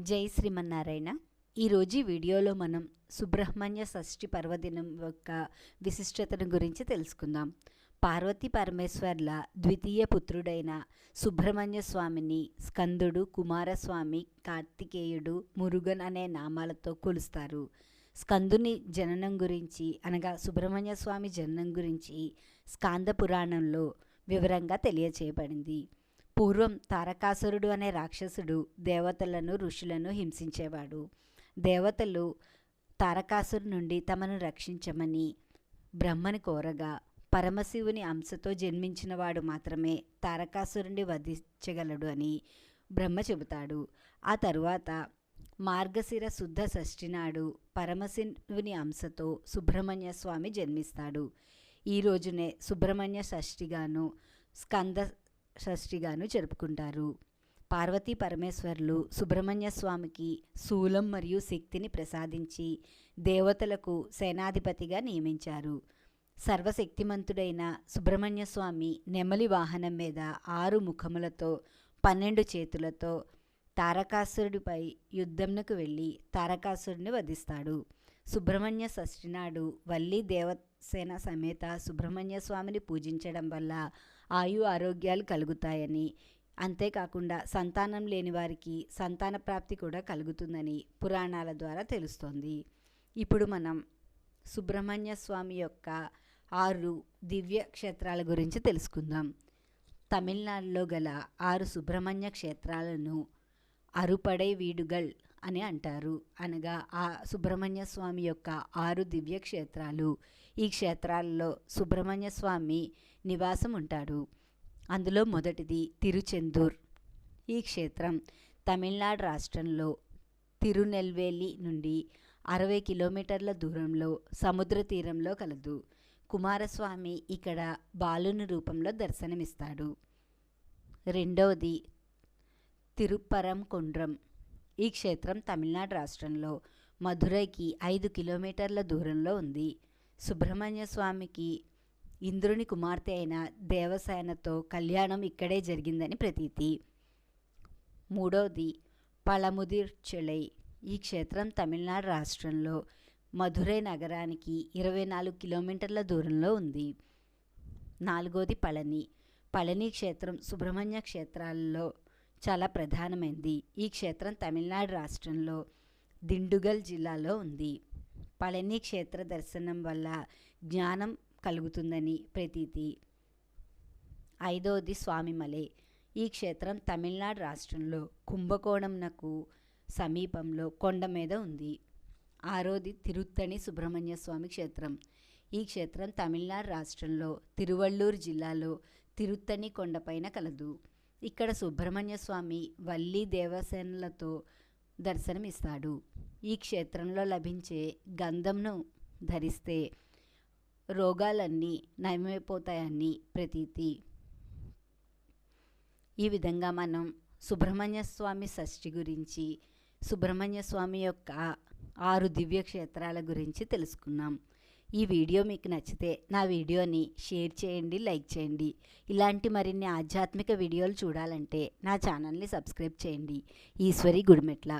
జై శ్రీమన్నారాయణ. ఈరోజు వీడియోలో మనం సుబ్రహ్మణ్య షష్ఠి పర్వదినం యొక్క విశిష్టతను గురించి తెలుసుకుందాం. పార్వతీ పరమేశ్వర్ల ద్వితీయ పుత్రుడైన సుబ్రహ్మణ్య స్వామిని స్కందుడు కుమారస్వామి కార్తికేయుడు మురుగన్ అనే నామాలతో కొలుస్తారు. స్కందుని జననం గురించి అనగా సుబ్రహ్మణ్య స్వామి జననం గురించి స్కాంద పురాణంలో వివరంగా తెలియచేయబడింది. పూర్వం తారకాసురుడు అనే రాక్షసుడు దేవతలను ఋషులను హింసించేవాడు. దేవతలు తారకాసురు నుండి తమను రక్షించమని బ్రహ్మని కోరగా పరమశివుని అంశతో జన్మించినవాడు మాత్రమే తారకాసురుని వధించగలడు అని బ్రహ్మ చెబుతాడు. ఆ తరువాత మార్గశిర శుద్ధ షష్ఠి నాడు పరమశివుని అంశతో సుబ్రహ్మణ్య స్వామి జన్మిస్తాడు. ఈ రోజునే సుబ్రహ్మణ్య షష్ఠిగాను స్కంద షష్ఠిగాను జరుపుకుంటారు. పార్వతీ పరమేశ్వర్లు సుబ్రహ్మణ్య స్వామికి శూలం మరియు శక్తిని ప్రసాదించి దేవతలకు సేనాధిపతిగా నియమించారు. సర్వశక్తిమంతుడైన సుబ్రహ్మణ్య స్వామి నెమలి వాహనం మీద ఆరు ముఖములతో పన్నెండు చేతులతో తారకాసురుడిపై యుద్ధంకు వెళ్ళి తారకాసురుడిని వధిస్తాడు. సుబ్రహ్మణ్య షష్ఠి నాడు వల్లి దేవసేన సమేత సుబ్రహ్మణ్య స్వామిని పూజించడం వల్ల ఆయు ఆరోగ్యాలు కలుగుతాయని. అంతేకాకుండా సంతానం లేని వారికి సంతాన ప్రాప్తి కూడా కలుగుతుందని పురాణాల ద్వారా తెలుస్తోంది. ఇప్పుడు మనం సుబ్రహ్మణ్య స్వామి యొక్క ఆరు దివ్య క్షేత్రాల గురించి తెలుసుకుందాం. తమిళనాడులో గల ఆరు సుబ్రహ్మణ్య క్షేత్రాలను అరుపడై వీడుగల్ అని అంటారు. అనగా ఆ సుబ్రహ్మణ్య స్వామి యొక్క ఆరు దివ్య క్షేత్రాలు. ఈ క్షేత్రాలలో సుబ్రహ్మణ్య స్వామి నివాసం ఉంటాడు. అందులో మొదటిది తిరుచెందూర్. ఈ క్షేత్రం తమిళనాడు రాష్ట్రంలో తిరునెల్వేలి నుండి అరవై కిలోమీటర్ల దూరంలో సముద్ర తీరంలో కలదు. కుమారస్వామి ఇక్కడ బాలుని రూపంలో దర్శనమిస్తాడు. రెండవది తిరుప్పరం కొండ్రం ఈ క్షేత్రం తమిళనాడు రాష్ట్రంలో మధురైకి ఐదు కిలోమీటర్ల దూరంలో ఉంది. సుబ్రహ్మణ్య స్వామికి ఇంద్రుని కుమార్తె అయిన దేవసేనతో కళ్యాణం ఇక్కడే జరిగిందని ప్రతీతి. మూడవది పళముదిర్చెలై ఈ క్షేత్రం తమిళనాడు రాష్ట్రంలో మధురై నగరానికి ఇరవై నాలుగు కిలోమీటర్ల దూరంలో ఉంది. నాలుగోది పళని. పళని క్షేత్రం సుబ్రహ్మణ్య క్షేత్రాలలో చాలా ప్రధానమైనది ఈ క్షేత్రం తమిళనాడు రాష్ట్రంలో దిండుగల్ జిల్లాలో ఉంది. పళని క్షేత్ర దర్శనం వల్ల జ్ఞానం కలుగుతుందని ప్రతీతి. ఐదవది స్వామిమలై. ఈ క్షేత్రం తమిళనాడు రాష్ట్రంలో కుంభకోణంనకు సమీపంలో కొండ మీద ఉంది. ఆరోది తిరుత్తణి సుబ్రహ్మణ్య స్వామి క్షేత్రం. ఈ క్షేత్రం తమిళనాడు రాష్ట్రంలో తిరువళ్ళూరు జిల్లాలో తిరుత్తణి కొండపైన కలదు. ఇక్కడ సుబ్రహ్మణ్య స్వామి వల్లి దేవసేనలతో దర్శనమిస్తాడు. ఈ క్షేత్రంలో లభించే గంధంను ధరిస్తే రోగాలన్నీ నయమైపోతాయని ప్రతీతి. ఈ విధంగా మనం సుబ్రహ్మణ్య స్వామి షష్ఠి గురించి సుబ్రహ్మణ్య స్వామి యొక్క ఆరు దివ్య క్షేత్రాల గురించి తెలుసుకున్నాం. ఈ వీడియో మీకు నచ్చితే నా వీడియోని షేర్ చేయండి లైక్ చేయండి. ఇలాంటి మరిన్ని ఆధ్యాత్మిక వీడియోలు చూడాలంటే నా ఛానల్ని సబ్స్క్రైబ్ చేయండి. ఈశ్వరి గుడిమెట్ల.